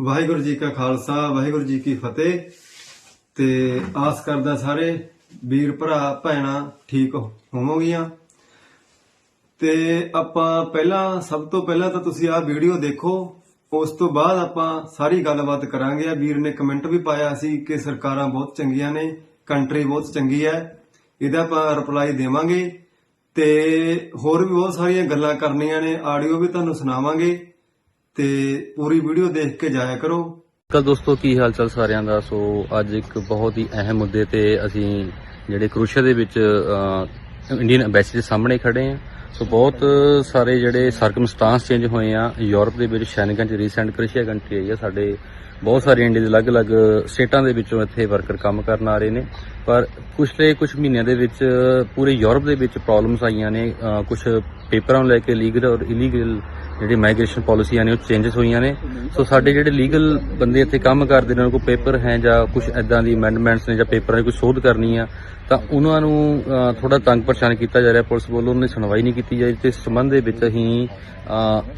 ਵਾਹਿਗੁਰੂ ਜੀ ਕਾ ਖਾਲਸਾ, ਵਾਹਿਗੁਰੂ ਜੀ ਕੀ ਫਤਿਹ। ਤੇ ਆਸ ਕਰਦਾ ਸਾਰੇ ਵੀਰ ਭਰਾ, ਭੈਣਾਂ ਠੀਕ ਹੋਵੋਗੀਆਂ। ਤੇ ਆਪਾਂ ਪਹਿਲਾਂ, ਸਭ ਤੋਂ ਪਹਿਲਾਂ ਤਾਂ ਤੁਸੀਂ ਆਹ ਵੀਡੀਓ ਦੇਖੋ। ਉਸ ਤੋਂ ਬਾਅਦ ਆਪਾਂ ਸਾਰੀ ਗੱਲਬਾਤ ਕਰਾਂਗੇ। ਆ ਵੀਰ ਨੇ ਕਮੈਂਟ ਵੀ ਪਾਇਆ ਸੀ ਕਿ ਸਰਕਾਰਾਂ ਬਹੁਤ ਚੰਗੀਆਂ ਨੇ, ਕੰਟਰੀ ਬਹੁਤ ਚੰਗੀ ਹੈ। ਇਹਦਾ ਆਪਾਂ ਰਿਪਲਾਈ ਦੇਵਾਂਗੇ। ਤੇ ਹੋਰ ਵੀ ਬਹੁਤ ਸਾਰੀਆਂ ਗੱਲਾਂ ਕਰਨੀਆਂ ਨੇ, ਆਡੀਓ ਵੀ ਤੁਹਾਨੂੰ ਸੁਣਾਵਾਂਗੇ। ਤੇ ਪੂਰੀ ਵੀਡੀਓ ਦੇਖ ਕੇ ਜਾਇਆ ਕਰੋ। ਕੱਲ ਦੋਸਤੋ, ਕੀ ਹਾਲ ਚਾਲ ਸਾਰਿਆਂ ਦਾ? ਸੋ, ਅੱਜ ਇੱਕ ਬਹੁਤ ਹੀ ਅਹਿਮ ਮੁੱਦੇ ਤੇ ਅਸੀਂ ਜਿਹੜੇ ਕਰੋਸ਼ੀਆ ਦੇ ਵਿੱਚ ਇੰਡੀਅਨ ਐਮਬੈਸੀ ਦੇ ਸਾਹਮਣੇ ਖੜੇ ਹਾਂ। ਸੋ, ਬਹੁਤ ਸਾਰੇ ਜਿਹੜੇ ਸਰਕਮਸਟੈਂਸ ਚੇਂਜ ਹੋਏ ਆ, ਯੂਰਪ ਦੇ ਵਿੱਚ, ਸ਼ੈਨਗਨ ਚ ਰੀਸੈਂਟ ਕਰੂਸ਼ੀਆ ਕੰਟਰੀ ਆਈ ਆ, ਸਾਡੇ ਬਹੁਤ ਸਾਰੇ ਇੰਡੀਆ ਦੇ ਅਲੱਗ-ਅਲੱਗ ਸਟੇਟਾਂ ਦੇ ਵਿੱਚੋਂ ਇੱਥੇ ਵਰਕਰ ਕੰਮ ਕਰਨ ਆ ਰਹੇ ਨੇ। ਪਰ ਪਿਛਲੇ ਕੁਝ ਮਹੀਨਿਆਂ ਦੇ ਵਿੱਚ ਪੂਰੇ ਯੂਰਪ ਦੇ ਵਿੱਚ ਪ੍ਰੋਬਲਮਸ ਆਈਆਂ ਨੇ ਕੁਝ ਪੇਪਰਾਂ ਨੂੰ ਲੈ ਕੇ ਲੀਗਲ ਔਰ ਇਲੀਗਲ ਜਿਹੜੀ ਮਾਈਗ੍ਰੇਸ਼ਨ ਪਾਲਿਸੀਆਂ ਨੇ ਉਹ ਚੇਂਜਸ ਹੋਈਆਂ ਨੇ। ਸੋ ਸਾਡੇ ਜਿਹੜੇ ਲੀਗਲ ਬੰਦੇ ਇੱਥੇ ਕੰਮ ਕਰਦੇ ਨੇ ਉਹਨਾਂ ਕੋਲ ਪੇਪਰ ਹੈ ਜਾਂ ਕੁਝ ਐਦਾਂ ਦੀ ਅਮੈਂਡਮੈਂਟਸ ਨੇ ਜਾਂ ਪੇਪਰਾਂ ਦੀ ਕੋਈ ਸੋਧ ਕਰਨੀ ਆ ਤਾਂ ਉਹਨਾਂ ਨੂੰ ਥੋੜਾ ਤੰਗ ਪਰੇਸ਼ਾਨ ਕੀਤਾ ਜਾ ਰਿਹਾ। ਪੁਲਿਸ ਵੱਲੋਂ ਉਹਨਾਂ ਨੇ ਸੁਣਵਾਈ ਨਹੀਂ ਕੀਤੀ ਜਾ ਰਹੀ ਤੇ ਇਸ ਸੰਬੰਧ ਦੇ ਵਿੱਚ ਅਸੀਂ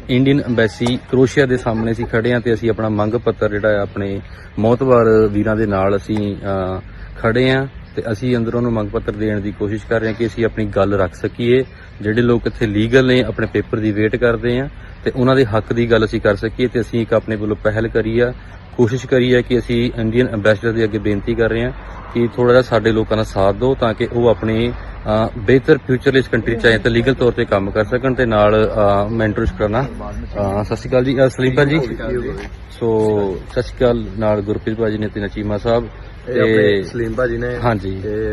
ਇੰਡੀਅਨ ਐਮਬੈਸੀ ਕਰੋਸ਼ੀਆ ਦੇ ਸਾਹਮਣੇ ਅਸੀਂ ਖੜੇ ਹਾਂ ਤੇ ਅਸੀਂ ਆਪਣਾ ਮੰਗ ਪੱਤਰ ਜਿਹੜਾ ਆਪਣੇ ਮੌਤਵਾਰ ਵੀਰਾਂ ਦੇ ਨਾਲ ਅਸੀਂ ਅ, ਖੜੇ ਹਾਂ। ਤੇ ਅਸੀਂ ਅੰਦਰੋਂ ਨੂੰ ਮੰਗ ਪੱਤਰ ਦੇਣ ਦੀ ਕੋਸ਼ਿਸ਼ ਕਰ ਰਹੇ ਹਾਂ ਕਿ ਅਸੀਂ ਆਪਣੀ ਗੱਲ ਰੱਖ ਸਕੀਏ। ਜਿਹੜੇ ਲੋਕ ਇੱਥੇ ਲੀਗਲ ਨੇ ਆਪਣੇ ਪੇਪਰ ਦੀ ਵੇਟ ਕਰਦੇ ਆ ਤੇ ਉਹਨਾਂ ਦੇ ਹੱਕ ਦੀ ਗੱਲ ਅਸੀਂ ਕਰ ਸਕੀਏ ਤੇ ਅਸੀਂ ਇੱਕ ਆਪਣੇ ਵੱਲੋਂ ਪਹਿਲ ਕਰੀ ਆ ਕੋਸ਼ਿਸ਼ ਕਰੀ ਹੈ ਕਿ ਅਸੀਂ ਇੰਡੀਅਨ ਐਮਬੈਸਡਰ ਦੇ ਅੱਗੇ ਬੇਨਤੀ ਕਰ ਰਹੇ ਹਾਂ ਕਿ ਥੋੜਾ ਜਿਹਾ ਸਾਡੇ ਲੋਕਾਂ ਦਾ ਸਾਥ ਦਿਓ ਤਾਂ ਕਿ ਉਹ ਆਪਣੇ ਬਿਹਤਰ ਫਿਊਚਰ ਲਈ ਇਸ ਕੰਟਰੀ ਚ ਆਏ ਤਾਂ ਲੀਗਲ ਤੌਰ ਤੇ ਕੰਮ ਕਰ ਸਕਣ ਤੇ ਨਾਲ ਮੈਂਟਰਸ ਕਰਨਾ ਸਤਿ ਸ਼੍ਰੀ ਅਕਾਲ ਜੀ ਸਲੀਮ ਭਾਜੀ। ਸੋ ਸਤਿ ਸ਼੍ਰੀ ਅਕਾਲ ਨਾਲ ਗੁਰਪ੍ਰੀਤ ਭਾਜੀ ਨੇ ਤੇ ਨਚੀਮਾ ਸਾਹਿਬ। ਇਹ ਆਪਣੇ ਸਲੀਮ ਭਾਜੀ ਨੇ ਹਾਂਜੀ।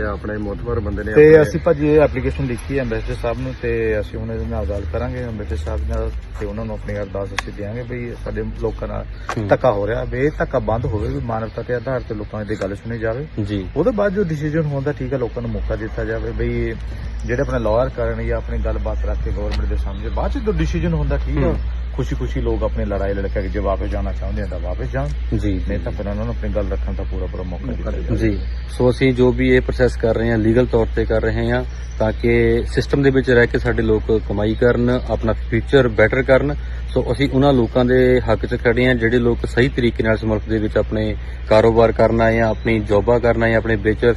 ਆਪਣੇ ਮੋਤਬਰ ਬੰਦੇ ਨੇ ਤੇ ਆਪਣੇ- ਅਸੀਂ ਭਾਜੀ ਇਹ ਐਪਲੀਕੇਸ਼ਨ ਲਿਖੀ ਹੈ ਐਮਬੈਸਡਰ ਸਾਹਿਬ ਨੂੰ ਤੇ ਅਸੀਂ ਉਹਨਾਂ ਦੇ ਨਾਲ ਗੱਲ ਕਰਾਂਗੇ ਐਮਬੈਸਡਰ ਸਾਹਿਬ ਨਾਲ ਤੇ ਉਹਨਾਂ ਨੂੰ ਆਪਣੀ ਅਰਦਾਸ ਅਸੀਂ ਦਿਆਂਗੇ ਵੀ ਸਾਡੇ ਲੋਕਾਂ ਨਾਲ ਹੂੰ। ਧੱਕਾ ਹੋ ਰਿਹਾ ਵੀ ਇਹ ਧੱਕਾ ਬੰਦ ਹੋਵੇ ਵੀ ਮਾਨਵਤਾ ਦੇ ਆਧਾਰ ਤੇ ਲੋਕਾਂ ਦੀ ਗੱਲ ਸੁਣੀ ਜਾਵੇ। ਜੀ। ਉਹਦੇ ਬਾਅਦ ਜੋ ਡਿਸੀਜਨ ਹੁੰਦਾ ਠੀਕ ਹੈ ਲੋਕਾਂ ਨੂੰ ਮੌਕਾ ਦਿੱਤਾ ਜਾਵੇ ਬਈ ਜਿਹੜੇ ਆਪਣੇ ਲਾਇਰ ਕਰਨ ਜਾਂ ਆਪਣੀ ਗੱਲਬਾਤ ਰੱਖ ਕੇ ਗਵਰਨਮੈਂਟ ਦੇ ਸਾਹਮਣੇ ਬਾਅਦ ਚ ਜੋ ਡਿਸੀਜਨ ਹੁੰਦਾ ਠੀਕ ਹੈ। ਹੂੰ। ਖੁਸ਼ੀ ਖੁਸ਼ੀ ਲੋਕ ਆਪਣੀ ਲੜਾਈ ਲੜ ਕੇ ਜੇ ਵਾਪਸ ਜਾਣਾ ਚਾਹੁੰਦੇ ਆ ਤਾਂ ਵਾਪਸ ਜਾਣ। ਜੀ। ਨਹੀਂ ਤਾਂ ਫਿਰ ਉਹਨਾਂ ਨੂੰ ਆਪਣੀ ਗੱਲ ਰੱਖਣ ਦਾ ਪੂਰਾ ਪੂਰਾ ਮੌਕਾ ਦਿੱਤਾ ਜਾਵੇ। ਜੀ ਸੋ ਅਸੀਂ ਜੋ ਵੀ ਇਹ ਪ੍ਰੋਸੈਸ ਕਰ ਰਹੇ ਹਾਂ ਲੀਗਲ ਤੌਰ ਤੇ ਕਰ ਰਹੇ ਹਾਂ ਤਾਂ ਕਿ ਸਿਸਟਮ ਦੇ ਵਿੱਚ ਰਹਿ ਕੇ ਸਾਡੇ ਲੋਕ ਕਮਾਈ ਕਰਨ ਆਪਣਾ ਫਿਊਚਰ ਬੈਟਰ ਕਰਨ। ਸੋ ਅਸੀਂ ਉਹਨਾਂ ਲੋਕਾਂ ਦੇ ਹੱਕ 'ਚ ਖੜੇ ਹਾਂ ਜਿਹੜੇ ਲੋਕ ਸਹੀ ਤਰੀਕੇ ਨਾਲ ਇਸ ਮੁਲਕ ਦੇ ਵਿੱਚ ਆਪਣੇ ਕਾਰੋਬਾਰ ਕਰਨ ਆ ਆਪਣੀ ਜੌਬਾਂ ਕਰਨ ਆ ਆਪਣੇ ਫਿਊਚਰ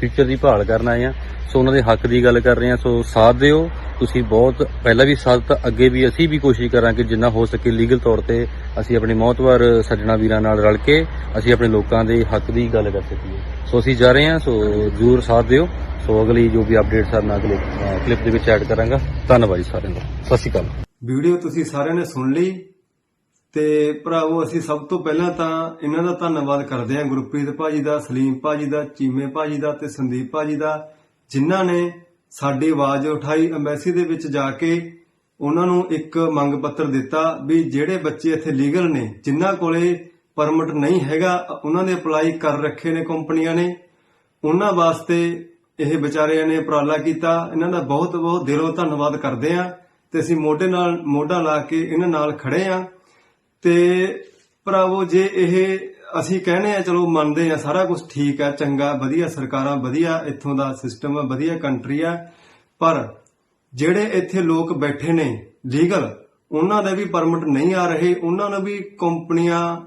ਫਿਊਚਰ ਦੀ ਭਾਲ ਕਰਨ ਆਏ ਆ। ਸੋ ਉਹਨਾਂ ਦੇ ਹੱਕ ਦੀ ਗੱਲ ਕਰ ਰਹੇ ਹਾਂ। ਸੋ ਸਾਥ ਦਿਓ। ਤੁਸੀਂ ਬਹੁਤ, ਪਹਿਲਾਂ ਵੀ ਸਾਥ ਅੱਗੇ ਵੀ ਅਸੀਂ ਵੀ ਕੋਸ਼ਿਸ਼ ਕਰਾਂਗੇ ਜਿੰਨਾ ਹੋ ਸਕੇ ਲੀਗਲ ਤੌਰ ਤੇ ਅਸੀਂ ਆਪਣੀ ਮੌਤਵਾਰ ਸੱਜਣਾ ਵੀਰਾਂ ਨਾਲ ਰਲ ਕੇ ਅਸੀਂ ਆਪਣੇ ਲੋਕਾਂ ਦੇ ਹੱਕ ਦੀ ਗੱਲ ਕਰ ਸਕੀਏ। ਸੋ ਅਸੀਂ ਜਾ ਰਹੇ ਹਾਂ, ਸੋ ਜ਼ਰੂਰ ਸਾਥ ਦਿਓ। ਸੋ ਅਗਲੀ ਜੋ ਵੀ ਅਪਡੇਟ ਸਰ ਨਾਲ ਅਗਲੇ ਕਲਿੱਪ ਦੇ ਵਿੱਚ ਐਡ ਕਰਾਂਗਾ। ਧੰਨਵਾਦ ਜੀ ਸਾਰਿਆਂ ਦਾ। ਸਤਿ ਸ਼੍ਰੀ ਅਕਾਲ। ਵੀਡੀਓ ਤੁਸੀਂ ਸਾਰਿਆਂ ਨੇ ਸੁਣ ਲਈ ਤੇ ਭਰਾਵੋ, ਅਸੀਂ ਸਭ ਤੋਂ ਪਹਿਲਾਂ ਤਾਂ ਇਹਨਾਂ ਦਾ ਧੰਨਵਾਦ ਕਰਦੇ ਹਾਂ। ਗੁਰਪ੍ਰੀਤ ਭਾਜੀ ਦਾ, ਸਲੀਮ ਭਾਜੀ ਦਾ, ਚੀਮੇ ਭਾਜੀ ਦਾ ਤੇ ਸੰਦੀਪ ਭਾਜੀ ਦਾ, ਜਿਨ੍ਹਾਂ ਨੇ ਸਾਡੀ ਆਵਾਜ਼ ਉਠਾਈ ਐਮਬੈਸੀ ਦੇ ਵਿੱਚ ਜਾ ਕੇ ਉਹਨਾਂ ਨੂੰ ਇੱਕ ਮੰਗ ਪੱਤਰ ਦਿੱਤਾ ਵੀ ਜਿਹੜੇ ਬੱਚੇ ਇੱਥੇ ਲੀਗਲ ਨੇ, ਜਿਨ੍ਹਾਂ ਕੋਲੇ ਪਰਮਿਟ ਨਹੀਂ ਹੈਗਾ, ਉਹਨਾਂ ਦੇ ਅਪਲਾਈ ਕਰ ਰੱਖੇ ਨੇ ਕੰਪਨੀਆਂ ਨੇ। ਉਹਨਾਂ ਵਾਸਤੇ ਇਹ ਵਿਚਾਰਿਆਂ ਨੇ ਉਪਰਾਲਾ ਕੀਤਾ। ਇਹਨਾਂ ਦਾ ਬਹੁਤ ਬਹੁਤ ਦਿਲੋਂ ਧੰਨਵਾਦ ਕਰਦੇ ਆ ਤੇ ਅਸੀਂ ਮੋਢੇ ਨਾਲ ਮੋਢਾ ਲਾ ਕੇ ਇਹਨਾਂ ਨਾਲ ਖੜੇ ਆ ਤੇ ਭਰਾਵੋ, ਜੇ ਇਹ ਅਸੀਂ ਕਹਿੰਦੇ ਆ, ਚਲੋ ਮੰਨਦੇ ਆ, ਸਾਰਾ ਕੁਝ ਠੀਕ ਆ, ਚੰਗਾ, ਵਧੀਆ ਸਰਕਾਰਾਂ, ਵਧੀਆ ਇੱਥੋਂ ਦਾ ਸਿਸਟਮ ਆ, ਵਧੀਆ ਕੰਟਰੀ ਆ। ਪਰ ਜਿਹੜੇ ਇੱਥੇ ਲੋਕ ਬੈਠੇ ਨੇ ਲੀਗਲ ਉਹਨਾਂ ਦੇ ਵੀ ਪਰਮਿਟ ਨਹੀਂ ਆ ਰਹੇ, ਉਹਨਾਂ ਨੂੰ ਵੀ ਕੰਪਨੀਆਂ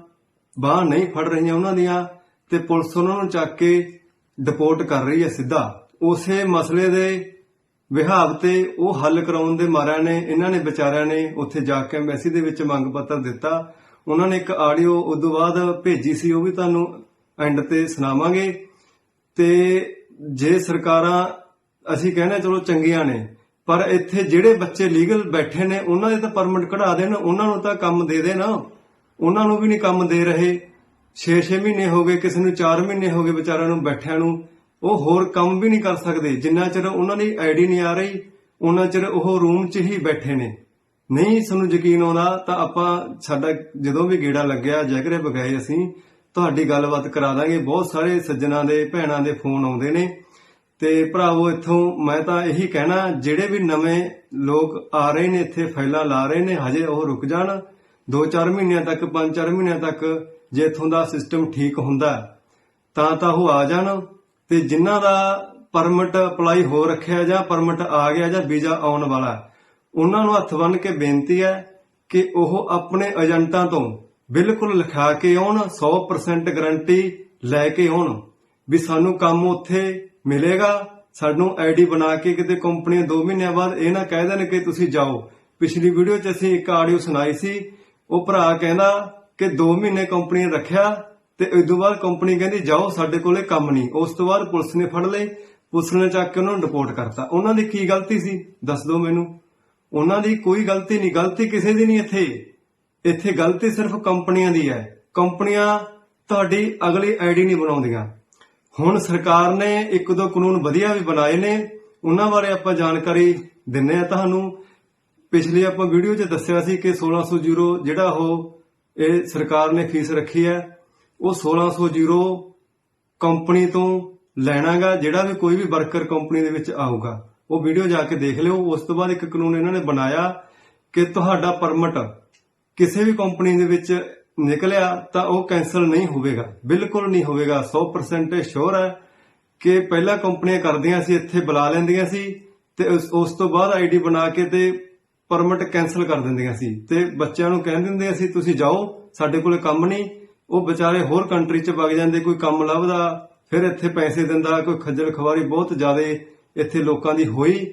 ਬਾਹ ਨਹੀਂ ਫੜ ਰਹੀਆਂ ਉਹਨਾਂ ਦੀਆਂ ਤੇ ਪੁਲਿਸ ਉਹਨਾਂ ਨੂੰ ਚੱਕ ਕੇ ਡਿਪੋਰਟ ਕਰ ਰਹੀ ਹੈ ਸਿੱਧਾ। ਉਸੇ ਮਸਲੇ ਦੇ ਵਿਹਾਰ ਤੇ ਉਹ ਹੱਲ ਕਰਾਉਣ ਦੇ ਮਾਰਿਆਂ ਨੇ, ਇਹਨਾਂ ਨੇ ਵਿਚਾਰਿਆਂ ਨੇ ਉੱਥੇ ਜਾ ਕੇ ਐਮਬੈਸੀ ਦੇ ਵਿੱਚ ਮੰਗ ਪੱਤਰ ਦਿੱਤਾ। ਉਹਨਾਂ ਨੇ ਇੱਕ ਆਡੀਓ ਉਦੋਂ ਬਾਅਦ ਭੇਜੀ ਸੀ, ਉਹ ਵੀ ਤੁਹਾਨੂੰ ਐਂਡ ਤੇ ਸੁਣਾਵਾਂਗੇ। ਤੇ ਜੇ ਸਰਕਾਰਾਂ, ਅਸੀਂ ਕਹਿੰਦੇ ਚਲੋ ਚੰਗੀਆਂ ਨੇ, ਪਰ ਇੱਥੇ ਜਿਹੜੇ ਬੱਚੇ ਲੀਗਲ ਬੈਠੇ ਨੇ, ਉਹਨਾਂ ਦੇ ਤਾਂ ਪਰਮਿਟ ਕਢਾ ਦੇਣ, ਉਹਨਾਂ ਨੂੰ ਤਾਂ ਕੰਮ ਦੇ ਦੇਣਾ। ਉਹਨਾਂ ਨੂੰ ਵੀ ਨਹੀਂ ਕੰਮ ਦੇ ਰਹੇ। 6-6 ਮਹੀਨੇ ਹੋ ਗਏ, ਕਿਸੇ ਨੂੰ 4 ਮਹੀਨੇ ਹੋ ਗਏ ਵਿਚਾਰਿਆਂ ਨੂੰ ਬੈਠਿਆਂ ਨੂੰ। ਉਹ ਹੋਰ ਕੰਮ ਵੀ ਨਹੀਂ ਕਰ ਸਕਦੇ। ਜਿੰਨਾ ਚਿਰ ਉਹਨਾਂ ਦੀ ਆਈਡੀ ਨਹੀਂ ਆ ਰਹੀ, ਉਹਨਾਂ ਚਿਰ ਉਹ ਰੂਮ 'ਚ ਹੀ ਬੈਠੇ ਨੇ। ਨਹੀਂ ਸਾਨੂੰ ਯਕੀਨ ਆਉਂਦਾ ਤਾਂ ਆਪਾਂ ਸਾਡਾ ਜਦੋਂ ਵੀ ਗੇੜਾ ਲੱਗਿਆ ਜੈਗਰੇ ਬਗਾਏ ਅਸੀਂ, ਤੁਹਾਡੀ ਗੱਲਬਾਤ ਕਰਾ ਦਾਂਗੇ। ਬਹੁਤ ਸਾਰੇ ਸੱਜਣਾ ਦੇ, ਭੈਣਾਂ ਦੇ ਫੋਨ ਆਉਂਦੇ ਨੇ। ਤੇ ਭਰਾਵੋ, ਇੱਥੋਂ ਮੈਂ ਤਾਂ ਇਹੀ ਕਹਿਣਾ, ਜਿਹੜੇ ਵੀ ਨਵੇਂ ਲੋਕ ਆ ਰਹੇ ਨੇ, ਇੱਥੇ ਫਾਈਲਾਂ ਲਾ ਰਹੇ ਨੇ, ਹਜੇ ਉਹ ਰੁਕ ਜਾਣ। 2-4 ਮਹੀਨਿਆਂ ਤੱਕ 5-4 ਮਹੀਨਿਆਂ ਤੱਕ ਜੇ ਇਥੋਂ ਦਾ ਸਿਸਟਮ ਠੀਕ ਹੁੰਦਾ, ਤਾਂ ਤਾਂ ਉਹ ਆ ਜਾਣ। ਤੇ ਜਿਨ੍ਹਾਂ ਦਾ ਪਰਮਿਟ ਅਪਲਾਈ ਹੋ ਰੱਖਿਆ ਜਾਂ ਪਰਮਿਟ ਆ ਗਿਆ ਜਾਂ ਵੀਜ਼ਾ ਆਉਣ ਵਾਲਾ ਉਹਨਾਂ ਨੂੰ ਹੱਥ ਬੰਨ ਕੇ ਬੇਨਤੀ ਹੈ ਕਿ ਉਹ ਆਪਣੇ ਏਜੰਟਾਂ ਤੋਂ ਬਿਲਕੁਲ ਲਿਖਾ ਕੇ ਆਉਣ 100% ਗਾਰੰਟੀ ਲੈ ਕੇ ਆਉਣ ਵੀ ਸਾਨੂੰ ਕੰਮ ਉੱਥੇ ਮਿਲੇਗਾ। ਸਾਨੂੰ ਆਈਡੀ ਬਣਾ ਕੇ ਕਿਤੇ ਕੰਪਨੀ 2 ਮਹੀਨਿਆਂ ਬਾਅਦ ਇਹ ਨਾ ਕਹਿ ਦੇਣ ਕਿ ਤੁਸੀਂ ਜਾਓ। ਪਿਛਲੀ ਵੀਡੀਓ 'ਚ ਅਸੀਂ ਇੱਕ ਆਡੀਓ ਸੁਣਾਈ ਸੀ। ਉਹ ਭਰਾ ਕਹਿੰਦਾ ਕਿ 2 ਮਹੀਨੇ ਕੰਪਨੀ ਨੇ ਰੱਖਿਆ ਤੇ ਉਸ ਤੋਂ ਬਾਅਦ ਕੰਪਨੀ ਕਹਿੰਦੀ, ਜਾਓ, ਸਾਡੇ ਕੋਲੇ ਕੰਮ ਨਹੀਂ। ਉਸ ਤੋਂ ਬਾਅਦ ਪੁਲਿਸ ਨੇ ਫੜ ਲਏ ਪੁਲਿਸ ਨੇ ਚੱਕ ਕੇ ਉਹਨਾਂ ਨੂੰ ਰਿਪੋਰਟ ਕਰਤਾ। ਉਹਨਾਂ ਦੀ ਕੀ ਗਲਤੀ ਸੀ? ਦੱਸ ਦਿਓ ਮੈਨੂੰ। ਉਹਨਾਂ ਦੀ ਕੋਈ ਗਲਤੀ ਨਹੀਂ, ਗਲਤੀ ਕਿਸੇ ਦੀ ਨਹੀਂ ਇੱਥੇ। ਇੱਥੇ ਗਲਤੀ ਸਿਰਫ ਕੰਪਨੀਆਂ ਦੀ ਹੈ। ਕੰਪਨੀਆਂ ਤੁਹਾਡੀ ਅਗਲੀ ਆਈਡੀ ਨਹੀਂ ਬਣਾਉਂਦੀਆਂ। ਹੁਣ ਸਰਕਾਰ ਨੇ ਇੱਕ ਦੋ ਕਾਨੂੰਨ ਵਧੀਆ ਵੀ ਬਣਾਏ ਨੇ। ਉਹਨਾਂ ਬਾਰੇ ਆਪਾਂ ਜਾਣਕਾਰੀ ਦਿੰਨੇ ਆ ਤੁਹਾਨੂੰ। ਪਿਛਲੀ ਆਪਾਂ ਵੀਡੀਓ 'ਚ ਦੱਸਿਆ ਸੀ ਕਿ 1600 ਜ਼ੀਰੋ ਜਿਹੜਾ ਉਹ ਇਹ ਸਰਕਾਰ ਨੇ ਫੀਸ ਰੱਖੀ ਹੈ, ਉਹ 1600 ਜ਼ੀਰੋ ਕੰਪਨੀ ਤੋਂ ਲੈਣਾਗਾ, ਜਿਹੜਾ ਵੀ ਕੋਈ ਵੀ ਵਰਕਰ ਕੰਪਨੀ ਦੇ ਵਿੱਚ ਆਊਗਾ। ਉਹ ਵੀਡੀਓ ਜਾ ਕੇ ਦੇਖ ਲਿਓ। ਉਸ ਤੋਂ ਬਾਅਦ ਇੱਕ ਕਾਨੂੰਨ ਇਹਨਾਂ ਨੇ ਬਣਾਇਆ ਕਿ ਤੁਹਾਡਾ ਪਰਮਿਟ ਕਿਸੇ ਵੀ ਕੰਪਨੀ ਦੇ ਵਿੱਚ ਨਿਕਲਿਆ ਤਾਂ ਉਹ ਕੈਨਸਲ ਨਹੀਂ ਹੋਵੇਗਾ। ਬਿਲਕੁਲ ਨਹੀਂ ਹੋਵੇਗਾ। 100% ਸ਼ੋਰ ਹੈ ਕਿ ਪਹਿਲਾਂ ਕੰਪਨੀਆਂ ਕਰਦੀਆਂ ਸੀ, ਇੱਥੇ ਬੁਲਾ ਲੈਂਦੀਆਂ ਸੀ ਤੇ ਉਸ- ਤੋਂ ਬਾਅਦ ਆਈਡੀ ਬਣਾ ਕੇ ਤੇ ਪਰਮਿਟ ਕੈਨਸਲ ਕਰ ਦਿੰਦੀਆਂ ਸੀ। ਤੇ ਬੱਚਿਆਂ ਨੂੰ ਕਹਿ ਦਿੰਦੀਆਂ ਸੀ ਤੁਸੀਂ ਜਾਓ, ਸਾਡੇ ਕੋਲੇ ਕੰਮ ਨਹੀਂ। ਉਹ ਵਿਚਾਰੇ ਹੋਰ ਕੰਟਰੀ 'ਚ ਵਗ ਜਾਂਦੇ, ਕੋਈ ਕੰਮ ਲੱਭਦਾ, ਫਿਰ ਇੱਥੇ ਪੈਸੇ ਦਿੰਦਾ, ਕੋਈ ਖੱਜਲ ਖਵਾਰੀ ਬਹੁਤ ਜ਼ਿਆਦਾ ਇੱਥੇ ਲੋਕਾਂ ਦੀ ਹੋਈ।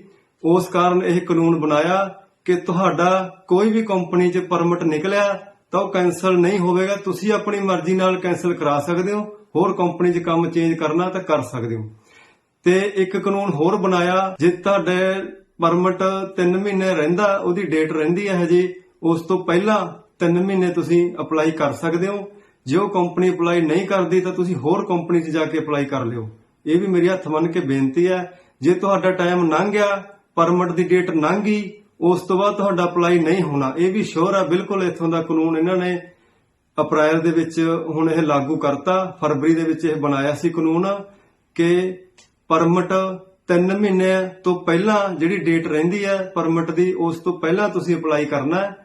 ਉਸ ਕਾਰਨ ਇਹ ਕਾਨੂੰਨ ਬਣਾਇਆ ਕਿ ਤੁਹਾਡਾ ਕੋਈ ਵੀ ਕੰਪਨੀ 'ਚ ਪਰਮਿਟ ਨਿਕਲਿਆ ਤਾਂ ਉਹ ਕੈਨਸਲ ਨਹੀਂ ਹੋਵੇਗਾ। ਤੁਸੀਂ ਆਪਣੀ ਮਰਜ਼ੀ ਨਾਲ ਕੈਨਸਲ ਕਰਾ ਸਕਦੇ ਹੋ। ਹੋਰ ਕੰਪਨੀ 'ਚ ਕੰਮ ਚੇਂਜ ਕਰਨਾ ਤਾਂ ਕਰ ਸਕਦੇ ਹੋ। ਤੇ ਇੱਕ ਕਾਨੂੰਨ ਹੋਰ ਬਣਾਇਆ, ਜੇ ਤੁਹਾਡੇ ਪਰਮਿਟ 3 ਮਹੀਨੇ ਰਹਿੰਦਾ, ਉਹਦੀ ਡੇਟ ਰਹਿੰਦੀ ਹੈ ਹਜੇ, ਉਸ ਤੋਂ ਪਹਿਲਾਂ 3 ਮਹੀਨੇ ਤੁਸੀਂ ਅਪਲਾਈ ਕਰ ਸਕਦੇ ਹੋ। ਜੇ ਉਹ ਕੰਪਨੀ ਅਪਲਾਈ ਨਹੀਂ ਕਰਦੀ ਤਾਂ ਤੁਸੀਂ ਹੋਰ ਕੰਪਨੀ 'ਚ ਜਾ ਕੇ ਅਪਲਾਈ ਕਰ ਲਿਓ। ਇਹ ਵੀ ਮੇਰੀ ਹੱਥ ਮੰਨ ਕੇ ਬੇਨਤੀ ਹੈ ਜੇ ਤੁਹਾਡਾ ਟਾਈਮ ਲੰਘ ਗਿਆ, ਪਰਮਿਟ ਦੀ ਡੇਟ ਲੰਘ ਗਈ, ਉਸ ਤੋਂ ਬਾਅਦ ਤੁਹਾਡਾ ਅਪਲਾਈ ਨਹੀਂ ਹੋਣਾ। ਇਹ ਵੀ ਸ਼ੋਰ ਹੈ ਬਿਲਕੁਲ ਇਥੋਂ ਦਾ ਕਾਨੂੰਨ ਇਹਨਾਂ ਨੇ ਅਪ੍ਰੈਲ ਦੇ ਵਿੱਚ ਹੁਣ ਇਹ ਲਾਗੂ ਕਰਤਾ, ਫਰਵਰੀ ਦੇ ਵਿੱਚ ਇਹ ਬਣਾਇਆ ਸੀ ਕਾਨੂੰਨ ਕਿ ਪਰਮਿਟ 3 ਮਹੀਨੇ ਤੋਂ ਪਹਿਲਾਂ ਜਿਹੜੀ ਡੇਟ ਰਹਿੰਦੀ ਹੈ, ਪਰਮਿਟ ਦੀ, ਉਸ ਤੋਂ ਪਹਿਲਾਂ ਤੁਸੀਂ ਅਪਲਾਈ ਕਰਨਾ ਹੈ।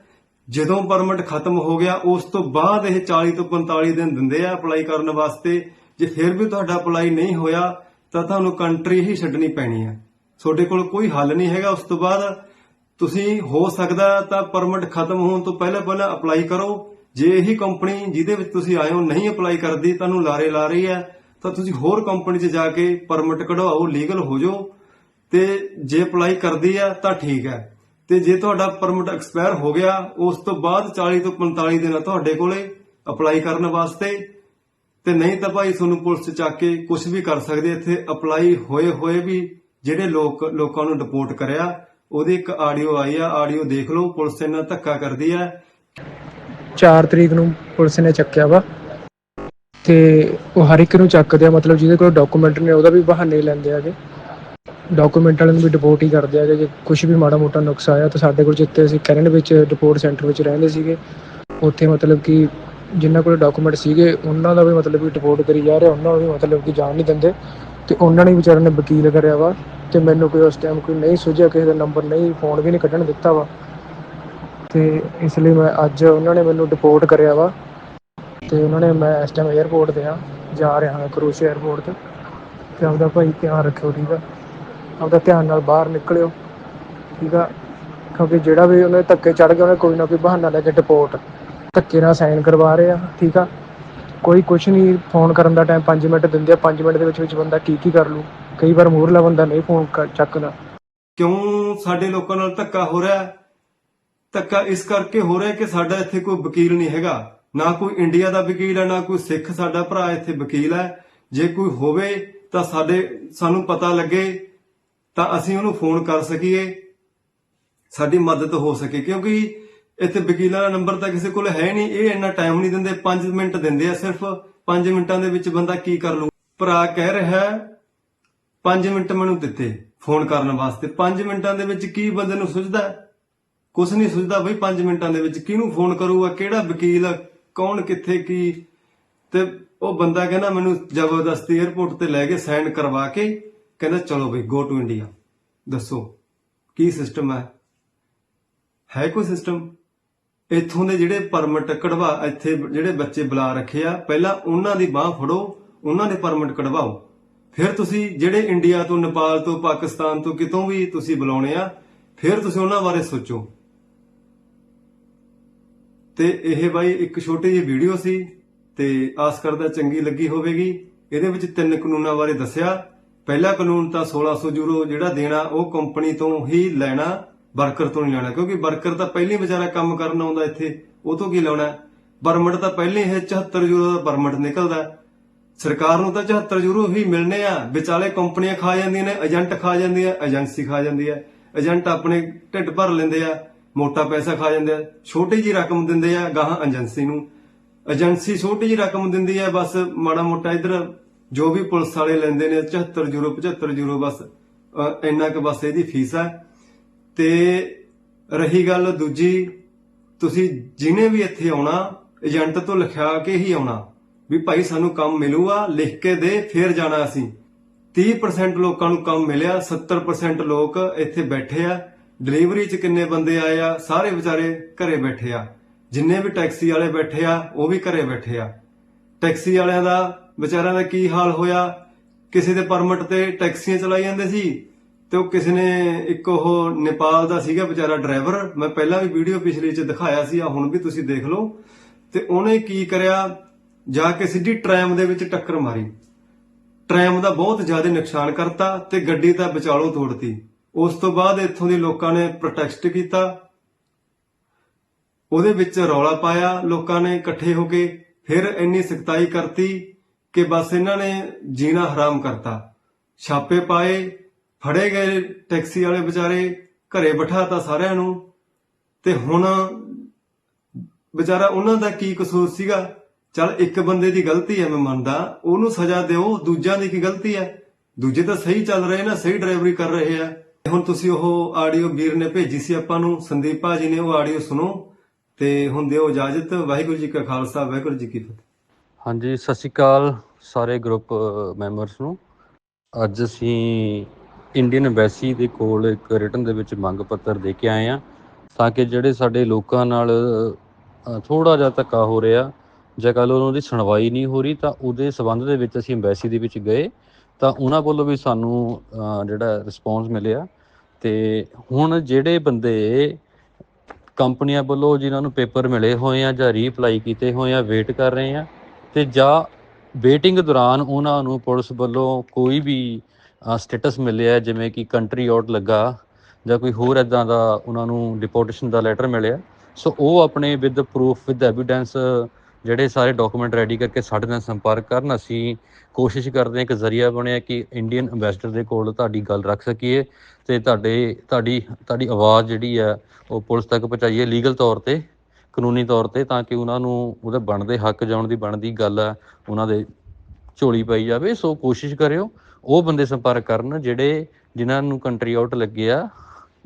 ਜਦੋਂ ਪਰਮਿਟ ਖਤਮ ਹੋ ਗਿਆ, ਉਸ ਤੋਂ ਬਾਅਦ ਇਹ 40 ਤੋਂ 45 ਦਿਨ ਦਿੰਦੇ ਆ ਅਪਲਾਈ ਕਰਨ ਵਾਸਤੇ। ਜੇ ਫਿਰ ਵੀ ਤੁਹਾਡਾ ਅਪਲਾਈ ਨਹੀਂ ਹੋਇਆ ਤਾਂ ਤੁਹਾਨੂੰ ਕੰਟਰੀ ਹੀ ਛੱਡਣੀ ਪੈਣੀ ਹੈ। ਤੁਹਾਡੇ ਕੋਲ ਕੋਈ ਹੱਲ ਨਹੀਂ ਹੈਗਾ, ਉਸ ਤੋਂ ਬਾਅਦ ਤੁਸੀਂ ਹੋ ਸਕਦਾ ਤਾਂ ਪਰਮਿਟ ਖਤਮ ਹੋਣ ਤੋਂ ਪਹਿਲਾਂ ਪਹਿਲਾਂ ਅਪਲਾਈ ਕਰੋ। ਜੇ ਇਹੀ ਕੰਪਨੀ ਜਿਹਦੇ ਵਿੱਚ ਤੁਸੀਂ ਆਏ ਹੋ ਨਹੀਂ ਅਪਲਾਈ ਕਰਦੀ, ਤੁਹਾਨੂੰ ਲਾਰੇ ਲਾ ਰਹੀ ਹੈ, ਤਾਂ ਤੁਸੀਂ ਹੋਰ ਕੰਪਨੀ 'ਚ ਜਾ ਕੇ ਪਰਮਿਟ ਕਢਵਾਓ, ਲੀਗਲ ਹੋ ਜਾਓ। ਤੇ ਜੇ ਅਪਲਾਈ ਕਰਦੀ ਆ ਤਾਂ ਠੀਕ ਹੈ। ਤੇ ਜੇ ਤੁਹਾਡਾ ਪਰਮਿਟ ਐਕਸਪਾਇਰ ਹੋ ਗਿਆ, ਉਸ ਤੋਂ ਬਾਅਦ 40 ਤੋਂ 45 ਦਿਨ ਤੁਹਾਡੇ ਕੋਲੇ ਅਪਲਾਈ ਕਰਨ ਵਾਸਤੇ। ਤੇ ਨਹੀਂ ਤਾਂ ਭਾਈ ਤੁਹਾਨੂੰ ਪੁਲਿਸ ਚੱਕ ਕੇ ਕੁਝ ਵੀ ਕਰ ਸਕਦੇ ਇੱਥੇ ਅਪਲਾਈ ਹੋਏ ਹੋਏ ਵੀ ਜਿਹੜੇ ਲੋਕ, ਲੋਕਾਂ ਨੂੰ ਡਿਪੋਰਟ ਕਰਿਆ, ਉਹਦੀ ਇੱਕ ਆਡੀਓ ਆਈ ਆ। ਆਡੀਓ ਦੇਖ ਲਓ, ਪੁਲਿਸ ਇਹਨਾਂ ਧੱਕਾ ਕਰਦੀ ਆ। 4 ਤਰੀਕ ਨੂੰ ਪੁਲਿਸ ਨੇ ਚੱਕਿਆ ਵਾ। ਤੇ ਉਹ ਹਰ ਇੱਕ ਨੂੰ ਚੱਕਦੇ ਆ, ਮਤਲਬ ਜਿਹਦੇ ਕੋਲ ਡਾਕੂਮੈਂਟ ਨੇ, ਉਹਦਾ ਵੀ ਬਹਾਨੇ ਲੈਂਦੇ ਆਗੇ ਡਾਕੂਮੈਂਟ ਵਾਲਿਆਂ ਨੂੰ ਵੀ ਡਿਪੋਰਟ ਹੀ ਕਰਦੇ ਆਗੇ ਜੇ ਕੁਝ ਵੀ ਮਾੜਾ ਮੋਟਾ ਨੁਕਸ ਆਇਆ ਤਾਂ ਸਾਡੇ ਕੋਲ ਜਿੱਥੇ ਅਸੀਂ ਕੈਨੇਡਾ ਵਿੱਚ ਡਿਪੋਰਟ ਸੈਂਟਰ ਵਿੱਚ ਰਹਿੰਦੇ ਸੀਗੇ, ਉੱਥੇ ਮਤਲਬ ਕਿ ਜਿਨ੍ਹਾਂ ਕੋਲ ਡਾਕੂਮੈਂਟ ਸੀਗੇ, ਉਹਨਾਂ ਦਾ ਵੀ ਮਤਲਬ ਕਿ ਡਿਪੋਰਟ ਕਰੀ ਜਾ ਰਿਹਾ, ਉਹਨਾਂ ਨੂੰ ਵੀ ਮਤਲਬ ਕਿ ਜਾਣ ਨਹੀਂ ਦਿੰਦੇ। ਤੇ ਉਹਨਾਂ ਨੇ ਵਿਚਾਰਿਆਂ ਨੇ ਵਕੀਲ ਕਰਿਆ ਵਾ ਤੇ ਮੈਨੂੰ ਕੋਈ ਉਸ ਟਾਈਮ ਕੋਈ ਨਹੀਂ ਸੁਝਿਆ, ਕਿਸੇ ਦਾ ਨੰਬਰ ਨਹੀਂ ਫੋਨ ਵੀ ਨਹੀਂ ਕੱਢਣ ਦਿੱਤਾ ਵਾ। ਤੇ ਇਸ ਲਈ ਮੈਂ ਅੱਜ ਉਹਨਾਂ ਨੇ ਮੈਨੂੰ ਡਿਪੋਰਟ ਕਰਿਆ ਵਾ। ਤੇ ਉਹਨਾਂ ਨੇ ਮੈਂ ਇਸ ਟਾਈਮ 에ਅਰਪੋਰਟ ਤੇ ਆ, ਜਾ ਰਿਹਾ ਹਾਂ ਕਰੂਸ਼ੀ 에ਅਰਪੋਰਟ ਤੇ। ਤੇ ਆਪਦਾ ਭਾਈ ਧਿਆਨ ਰੱਖਿਓ, ਠੀਕ ਆ? ਆਪਦਾ ਧਿਆਨ ਨਾਲ ਬਾਹਰ ਨਿਕਲਿਓ, ਠੀਕ ਆ? ਕਿਉਂਕਿ ਜਿਹੜਾ ਵੀ ਉਹਨੇ ਧੱਕੇ ਚੜ ਗਿਆ ਉਹਨੇ ਕੋਈ ਨਾ ਕੋਈ ਬਹਾਨਾ ਲੈ ਕੇ ਡਿਪੋਰਟ ਧੱਕੇ ਨਾਲ ਸਾਈਨ ਕਰਵਾ ਰਹੇ ਆ, ਠੀਕ ਆ? ਕੋਈ ਕੁਛ ਨਹੀਂ ਫੋਨ ਕਰਨ ਦਾ ਟਾਈਮ 5 ਮਿੰਟ ਦਿੰਦੇ ਆ 5 ਮਿੰਟ ਦੇ ਵਿੱਚ ਵਿੱਚ ਬੰਦਾ ਕੀ ਕੀ ਕਰ ਲੂ? ਕਈ ਵਾਰ ਮੂਹਰਲਾ ਬੰਦਾ ਨਹੀਂ ਫੋਨ ਚੱਕਦਾ। ਕਿਉਂ ਸਾਡੇ ਲੋਕਾਂ ਨਾਲ ਧੱਕਾ ਹੋ ਰਿਹਾ ਹੈ? ਧੱਕਾ ਇਸ ਕਰਕੇ ਹੋ ਰਿਹਾ ਕਿ ਸਾਡਾ ਇੱਥੇ ਕੋਈ ਵਕੀਲ ਨਹੀਂ ਹੈਗਾ। ਨਾ ਕੋਈ ਇੰਡੀਆ ਦਾ ਵਕੀਲ ਹੈ, ਨਾ ਕੋਈ ਸਿੱਖ ਸਾਡਾ ਭਰਾ ਇੱਥੇ ਵਕੀਲ ਹੈ। ਜੇ ਕੋਈ ਹੋਵੇ ਤਾਂ ਸਾਡੇ, ਸਾਨੂੰ ਪਤਾ ਲੱਗੇ ਤਾਂ ਅਸੀਂ ਉਹਨੂੰ ਫੋਨ ਕਰ ਸਕੀਏ। ਸਾਡੀ ਮਦਦ ਹੋ ਸਕੇ, ਕਿਉਂਕਿ ਇੱਥੇ ਵਕੀਲਾਂ ਦਾ ਨੰਬਰ ਤਾਂ ਕਿਸੇ ਕੋਲ ਹੈ ਨਹੀਂ। ਇਹ ਇੰਨਾ ਟਾਈਮ ਨਹੀਂ ਦਿੰਦੇ 5 ਮਿੰਟ ਦਿੰਦੇ ਆ ਸਿਰਫ। 5 ਮਿੰਟਾਂ ਦੇ ਵਿੱਚ ਬੰਦਾ ਕੀ ਕਰ ਲੂ ਭਰਾ ਕਹਿ ਰਿਹਾ 5 ਮਿੰਟ ਮੈਨੂੰ ਦਿੱਤੇ ਫੋਨ ਕਰਨ ਵਾਸਤੇ। 5 ਮਿੰਟਾਂ ਦੇ ਵਿੱਚ ਕੀ ਬੰਦੇ ਨੂੰ ਸੁਝਦਾ ਹੈ? ਨਹੀਂ ਸੁਝਦਾ ਬਈ 5 ਮਿੰਟਾਂ ਦੇ ਵਿੱਚ ਕਿਹਨੂੰ ਫੋਨ ਕਰੂਗਾ, ਕਿਹੜਾ ਵਕੀਲ ਕੌਣ ਕਿੱਥੇ ਕੀ? ਤੇ ਉਹ ਬੰਦਾ ਕਹਿੰਦਾ ਮੈਨੂੰ ਜ਼ਬਰਦਸਤੀ 에ਅਰਪੋਰਟ ਤੇ ਲੈ ਕੇ ਸਾਈਨ ਕਰਵਾ ਕੇ ਕਹਿੰਦਾ ਚਲੋ ਬਈ ਗੋ ਟੂ ਇੰਡੀਆ ਦੱਸੋ, ਕੀ ਸਿਸਟਮ ਹੈ? ਹੈ ਕੋਈ ਸਿਸਟਮ ਇੱਥੋਂ ਦੇ ਜਿਹੜੇ ਪਰਮਿਟ ਕਢਵਾ, ਇੱਥੇ ਜਿਹੜੇ ਬੱਚੇ ਬੁਲਾ ਰੱਖੇ ਆ, ਪਹਿਲਾਂ ਉਹਨਾਂ ਦੀ ਬਾਹ ਫੜੋ, ਉਹਨਾਂ ਦੇ ਪਰਮਿਟ ਕਢਵਾਓ। ਫਿਰ ਤੁਸੀਂ ਜਿਹੜੇ ਇੰਡੀਆ ਤੋਂ ਨੇਪਾਲ ਤੋਂ ਪਾਕਿਸਤਾਨ ਤੋਂ ਕਿਤੋਂ ਵੀ ਤੁਸੀਂ ਬੁਲਾਉਣੇ ਆ, ਫਿਰ ਤੁਸੀਂ ਉਹਨਾਂ ਬਾਰੇ ਸੋਚੋ। ਤੇ ਇਹ ਬਾਈ ਇੱਕ ਛੋਟੀ ਜਿਹੀ ਵੀਡੀਓ ਸੀ, ਤੇ ਆਸ ਕਰਦਾ ਚੰਗੀ ਲੱਗੀ ਹੋਵੇਗੀ। ਇਹਦੇ ਵਿੱਚ ਤਿੰਨ ਕਾਨੂੰਨਾਂ ਬਾਰੇ ਦੱਸਿਆ। ਪਹਿਲਾ ਕਾਨੂੰਨ ਤਾਂ 1600 ਯੂਰੋ ਜਿਹੜਾ ਦੇਣਾ, ਉਹ ਕੰਪਨੀ ਤੋਂ ਹੀ ਲੈਣਾ। ਵਰਕਰ ਤੋਂ ਨਹੀਂ ਲੈਣਾ ਕਿਉਂਕਿ ਵਰਕਰ ਤਾਂ ਪਹਿਲੀ ਵਿਚਾਰਾ ਕੰਮ ਕਰਨ ਆਉਂਦਾ ਇੱਥੇ ਉਹ ਤੋਂ ਕੀ ਲਾਉਣਾ ਪਰਮਿਟ ਤਾਂ ਪਹਿਲੇ ਇਹ 74 ਯੂਰੋ ਦਾ ਪਰਮਿਟ ਨਿਕਲਦਾ। ਸਰਕਾਰ ਨੂੰ ਤਾਂ 74 ਯੂਰੋ ਹੀ ਮਿਲਨੇ ਆ। ਵਿਚਾਲੇ ਕੰਪਨੀਆਂ ਖਾ ਜਾਂਦੀਆਂ ਨੇ ਏਜੰਟ ਖਾ ਜਾਂਦੀ ਆ ਏਜੰਸੀ ਖਾ ਜਾਂਦੀ ਆ। ਏਜੰਟ ਆਪਣੇ ਢਿੱਡ ਭਰ ਲੈਂਦੇ ਆ ਮੋਟਾ ਪੈਸਾ ਖਾ ਜਾਂਦੇ ਆ ਛੋਟੀ ਜੀ ਰਕਮ ਦਿੰਦੇ ਆ ਗਾਹਾਂ ਏਜੰਸੀ ਨੂੰ। ਏਜੰਸੀ ਛੋਟੀ ਜੀ ਰਕਮ ਦਿੰਦੀ ਆ ਬਸ ਮਾੜਾ ਮੋਟਾ ਇਧਰ ਜੋ ਵੀ ਪੁਲਿਸ ਵਾਲੇ ਲੈਂਦੇ ਨੇ 74 ਯੂਰੋ 75 ਯੂਰੋ ਬਸ ਅ, ਇੰਨਾ ਕੁ ਬਸ ਇਹਦੀ ਫੀਸ ਆ। ਤੇ ਰਹੀ ਗੱਲ ਦੂਜੀ, ਤੁਸੀਂ ਜਿਨੇ ਵੀ ਇੱਥੇ ਆਉਣਾ, ਏਜੰਟ ਤੋਂ ਲਿਖਿਆ ਕੇ ਹੀ ਆਉਣਾ, ਵੀ ਭਾਈ ਸਾਨੂੰ ਕੰਮ ਮਿਲੂਗਾ, ਲਿਖ ਕੇ ਦੇ, ਫੇਰ ਜਾਣਾ ਅਸੀਂ। 30% ਲੋਕਾਂ ਨੂੰ ਕੰਮ ਮਿਲਿਆ 70% ਲੋਕ ਇੱਥੇ ਬੈਠੇ ਆ ਡਿਲੀਵਰੀ 'ਚ ਕਿੰਨੇ ਬੰਦੇ ਆਏ ਆ, ਸਾਰੇ ਵਿਚਾਰੇ ਘਰੇ ਬੈਠੇ ਆ। ਜਿੰਨੇ ਵੀ ਟੈਕਸੀ ਵਾਲੇ ਬੈਠੇ ਆ, ਉਹ ਵੀ ਘਰੇ ਬੈਠੇ ਆ। ਟੈਕਸੀ ਵਾਲਿਆਂ ਦਾ, ਵਿਚਾਰਿਆਂ ਦਾ ਕੀ ਹਾਲ ਹੋਇਆ? ਕਿਸੇ ਦੇ ਪਰਮਿਟ ਤੇ ਟੈਕਸੀਆਂ ਚਲਾਈ ਜਾਂਦੇ ਸੀ ਤੇ ਉਹ ਕਿਸੇ ਨੇ ਇੱਕ ਉਹ ਨੇਪਾਲ ਦਾ ਸੀਗਾ ਵਿਚਾਰਾ ਡਰਾਈਵਰ, ਮੈਂ ਪਹਿਲਾਂ ਵੀ ਵੀਡੀਓ ਪਿਛਲੀ ਚ ਦਿਖਾਇਆ ਸੀ, ਆ ਹੁਣ ਵੀ ਤੁਸੀਂ ਦੇਖ ਲਓ। ਤੇ ਉਹਨੇ ਕੀ ਕਰਿਆ, ਜਾ ਕੇ ਸਿੱਧੀ ਟ੍ਰੈਮ ਦੇ ਵਿੱਚ ਟੱਕਰ ਮਾਰੀ। ਟ੍ਰੈਮ ਦਾ ਬਹੁਤ ਜ਼ਿਆਦਾ ਨੁਕਸਾਨ ਕਰਤਾ ਤੇ ਗੱਡੀ ਤਾਂ ਵਿਚਾਲੋਂ ਤੋੜਤੀ। ਉਸ ਤੋਂ ਬਾਅਦ ਇੱਥੋਂ ਦੇ ਲੋਕਾਂ ਨੇ ਪ੍ਰੋਟੈਸਟ ਕੀਤਾ। ਉਹਦੇ ਵਿੱਚ ਰੌਲਾ ਪਾਇਆ, ਲੋਕਾਂ ਨੇ ਇਕੱਠੇ ਹੋ ਕੇ, ਫਿਰ ਇੰਨੀ ਸਖਤਾਈ ਕਰਤੀ ਕਿ ਬਸ ਇਹਨਾਂ ਨੇ ਜੀਣਾ ਹਰਾਮ ਕਰਤਾ। ਛਾਪੇ ਪਾਏ ਫੜੇ ਗਏ ਟੈਕਸੀ ਵਾਲੇ ਵਿਚਾਰੇ ਘਰੇ ਬਿਠਾਤਾ ਸਾਰਿਆਂ ਨੂੰ ਤੇ ਹੁਣ ਵਿਚਾਰਾ ਉਹਨਾਂ ਦਾ ਕੀ ਕਸੂਰ ਸੀਗਾ? ਚਲ ਇੱਕ ਬੰਦੇ ਦੀ ਗਲਤੀ ਹੈ, ਮੈਂ ਮੰਨਦਾ। ਉਹਨੂੰ ਸਜ਼ਾ ਦਿਓ, ਦੂਜਿਆਂ ਦੀ ਕੀ ਗਲਤੀ ਹੈ? ਦੂਜੇ ਤਾਂ ਸਹੀ ਚੱਲ ਰਹੇ ਨਾ, ਸਹੀ ਡਰਾਈਵਰੀ ਕਰ ਰਹੇ ਆ। ਹੁਣ ਤੁਸੀਂ ਉਹ ਆਡੀਓ ਵੀਰ ਨੇ ਭੇਜੀ ਸੀ ਆਪਾਂ ਨੂੰ, ਸੰਦੀਪ ਭਾਜੀ ਨੇ ਉਹ ਆਡੀਓ ਸੁਣੋ। ਤੇ ਹੁਣ ਦਿਓ ਇਜਾਜ਼ਤ। ਵਾਹਿਗੁਰੂ ਜੀ ਕਾ ਖਾਲਸਾ, ਵਾਹਿਗੁਰੂ ਜੀ ਕੀ ਫਤਿਹ। ਹਾਂਜੀ, ਸਤਿ ਸ਼੍ਰੀ ਅਕਾਲ ਸਾਰੇ ਗਰੁੱਪ ਮੈਂਬਰਸ ਨੂੰ। ਅੱਜ ਅਸੀਂ ਇੰਡੀਅਨ ਐਮਬੈਸੀ ਦੇ ਕੋਲ ਇੱਕ ਰਿਟਨ ਦੇ ਵਿੱਚ ਮੰਗ ਪੱਤਰ ਦੇ ਕੇ ਆਏ ਆ ਤਾਂ ਕਿ ਜਿਹੜੇ ਸਾਡੇ ਲੋਕਾਂ ਨਾਲ ਥੋੜਾ ਜਿਹਾ ਧੱਕਾ ਹੋ ਰਿਹਾ, ਜਾਂ ਕੱਲ ਉਹਨਾਂ ਦੀ ਸੁਣਵਾਈ ਨਹੀਂ ਹੋ ਰਹੀ, ਤਾਂ ਉਹਦੇ ਸਬੰਧ ਦੇ ਵਿੱਚ ਅਸੀਂ ਐਮਬੈਸੀ ਦੇ ਵਿੱਚ ਗਏ, ਤਾਂ ਉਹਨਾਂ ਵੱਲੋਂ ਵੀ ਸਾਨੂੰ ਜਿਹੜਾ ਰਿਸਪੌਂਸ ਮਿਲਿਆ। ਤੇ ਹੁਣ ਜਿਹੜੇ ਬੰਦੇ ਕੰਪਨੀਆਂ ਵੱਲੋਂ ਜਿਨ੍ਹਾਂ ਨੂੰ ਪੇਪਰ ਮਿਲੇ ਹੋਏ ਆ, ਜਾਂ ਰੀਅਪਲਾਈ ਕੀਤੇ ਹੋਏ ਆ ਵੇਟ ਕਰ ਰਹੇ ਆ, ਤੇ ਜਾਂ ਵੇਟਿੰਗ ਦੌਰਾਨ ਉਹਨਾਂ ਨੂੰ ਪੁਲਿਸ ਵੱਲੋਂ ਕੋਈ ਵੀ ਸਟੇਟਸ ਮਿਲਿਆ ਜਿਵੇਂ ਕਿ ਕੰਟਰੀ ਆਊਟ ਲੱਗਾ ਜਾਂ ਕੋਈ ਹੋਰ ਇਦਾਂ ਦਾ ਉਹਨਾਂ ਨੂੰ ਡਿਪੋਰਟੇਸ਼ਨ ਦਾ ਲੈਟਰ ਮਿਲਿਆ। ਸੋ ਉਹ ਆਪਣੇ ਵਿਦ ਪ੍ਰੂਫ ਵਿਦ ਐਵੀਡੈਂਸ ਜਿਹੜੇ ਸਾਰੇ ਡਾਕੂਮੈਂਟ ਰੈਡੀ ਕਰਕੇ ਸਾਡੇ ਨਾਲ ਸੰਪਰਕ ਕਰਨ, ਅਸੀਂ ਕੋਸ਼ਿਸ਼ ਕਰਦੇ ਹਾਂ ਕਿ ਜ਼ਰੀਆ ਬਣਿਆ ਕਿ ਇੰਡੀਅਨ ਐਮਬੈਸਡਰ ਦੇ ਕੋਲ ਤੁਹਾਡੀ ਗੱਲ ਰੱਖ ਸਕੀਏ ਤੇ ਤੁਹਾਡੇ, ਤੁਹਾਡੀ ਤੁਹਾਡੀ ਆਵਾਜ਼ ਜਿਹੜੀ ਆ, ਉਹ ਪੁਲਿਸ ਤੱਕ ਪਹੁੰਚਾਈਏ ਲੀਗਲ ਤੌਰ ਤੇ, ਕਾਨੂੰਨੀ ਤੌਰ ਤੇ, ਤਾਂ ਕਿ ਉਹਨਾਂ ਨੂੰ ਉਹਦੇ ਬਣਦੇ ਹੱਕ ਜਾਣ ਦੀ ਬਣਦੀ ਗੱਲ ਆ, ਉਹਨਾਂ ਦੇ ਝੋਲੀ ਪਾਈ ਜਾਵੇ। ਸੋ ਕੋਸ਼ਿਸ਼ ਕਰਿਓ ਉਹ ਬੰਦੇ ਸੰਪਰਕ ਕਰਨ ਜਿਹੜੇ ਜਿਨ੍ਹਾਂ ਨੂੰ ਕੰਟਰੀ ਆਊਟ ਲੱਗੇ ਆ,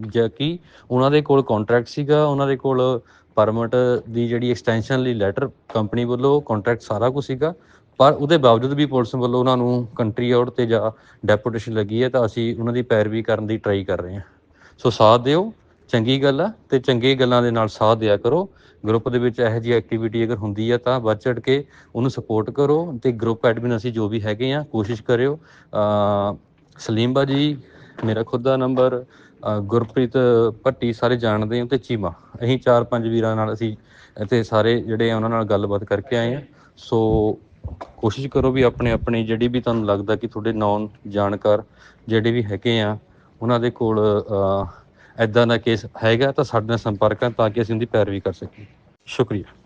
ਜਾਂ ਕਿ ਉਹਨਾਂ ਦੇ ਕੋਲ ਕੰਟਰੈਕਟ ਸੀਗਾ, ਉਹਨਾਂ ਦੇ ਕੋਲ ਪਰਮਿਟ ਦੀ ਜਿਹੜੀ ਐਕਸਟੈਂਸ਼ਨ ਲਈ ਲੈਟਰ ਕੰਪਨੀ ਵੱਲੋਂ ਕੰਟਰੈਕਟ ਸਾਰਾ ਕੁਝ ਸੀਗਾ, ਪਰ ਉਹਦੇ ਬਾਵਜੂਦ ਵੀ ਪੁਲਿਸ ਵੱਲੋਂ ਉਹਨਾਂ ਨੂੰ ਕੰਟਰੀ ਆਊਟ ਤੇ ਜਾਂ ਡੈਪੂਟੇਸ਼ਨ ਲੱਗੀ ਹੈ ਤਾਂ ਅਸੀਂ ਉਹਨਾਂ ਦੀ ਪੈਰਵੀ ਕਰਨ ਦੀ ਟਰਾਈ ਕਰ ਰਹੇ ਹਾਂ। ਸੋ ਸਾਥ ਦਿਓ, ਚੰਗੀ ਗੱਲ ਆ ਤੇ ਚੰਗੇ ਗੱਲਾਂ ਦੇ ਨਾਲ ਸਾਥ ਦਿਆ ਕਰੋ। ਗਰੁੱਪ ਦੇ ਵਿੱਚ ਇਹੋ ਜਿਹੀ ਐਕਟੀਵਿਟੀ ਅਗਰ ਹੁੰਦੀ ਆ ਤਾਂ ਵੱਧ ਚੜ ਕੇ ਉਹਨੂੰ ਸਪੋਰਟ ਕਰੋ ਤੇ ਗਰੁੱਪ ਐਡਮਿਨ ਅਸੀਂ ਜੋ ਵੀ ਹੈਗੇ ਆ ਕੋਸ਼ਿਸ਼ ਕਰਿਓ। ਅ ਸਲੀਮ ਬਾਜੀ ਮੇਰਾ ਖੁਦ ਦਾ ਨੰਬਰ ਗੁਰਪ੍ਰੀਤ ਭੱਟੀ ਸਾਰੇ ਜਾਣਦੇ ਹੋ ਤੇ ਚੀਮਾ। ਅਸੀਂ ਚਾਰ ਪੰਜ ਵੀਰਾਂ ਨਾਲ ਅਸੀਂ ਇੱਥੇ ਸਾਰੇ ਜਿਹੜੇ ਆ ਉਹਨਾਂ ਨਾਲ ਗੱਲਬਾਤ ਕਰਕੇ ਆਏ ਆ। ਸੋ ਕੋਸ਼ਿਸ਼ ਕਰੋ ਵੀ ਆਪਣੇ ਆਪਣੇ ਜਿਹੜੀ ਵੀ ਤੁਹਾਨੂੰ ਲੱਗਦਾ ਕਿ ਤੁਹਾਡੇ ਨੌਨ ਜਾਣਕਾਰ ਜਿਹੜੇ ਵੀ ਹੈਗੇ ਆ, ਉਹਨਾਂ ਦੇ ਕੋਲ ਐਦਾਂ ਦਾ ਕੇਸ ਹੈਗਾ ਤਾਂ ਸਾਡੇ ਨਾਲ ਸੰਪਰਕ ਕਰਨ ਤਾਂ ਕਿ ਅਸੀਂ ਉਹਦੀ ਪੈਰਵੀ ਕਰ ਸਕੀਏ। ਸ਼ੁਕਰੀਆ।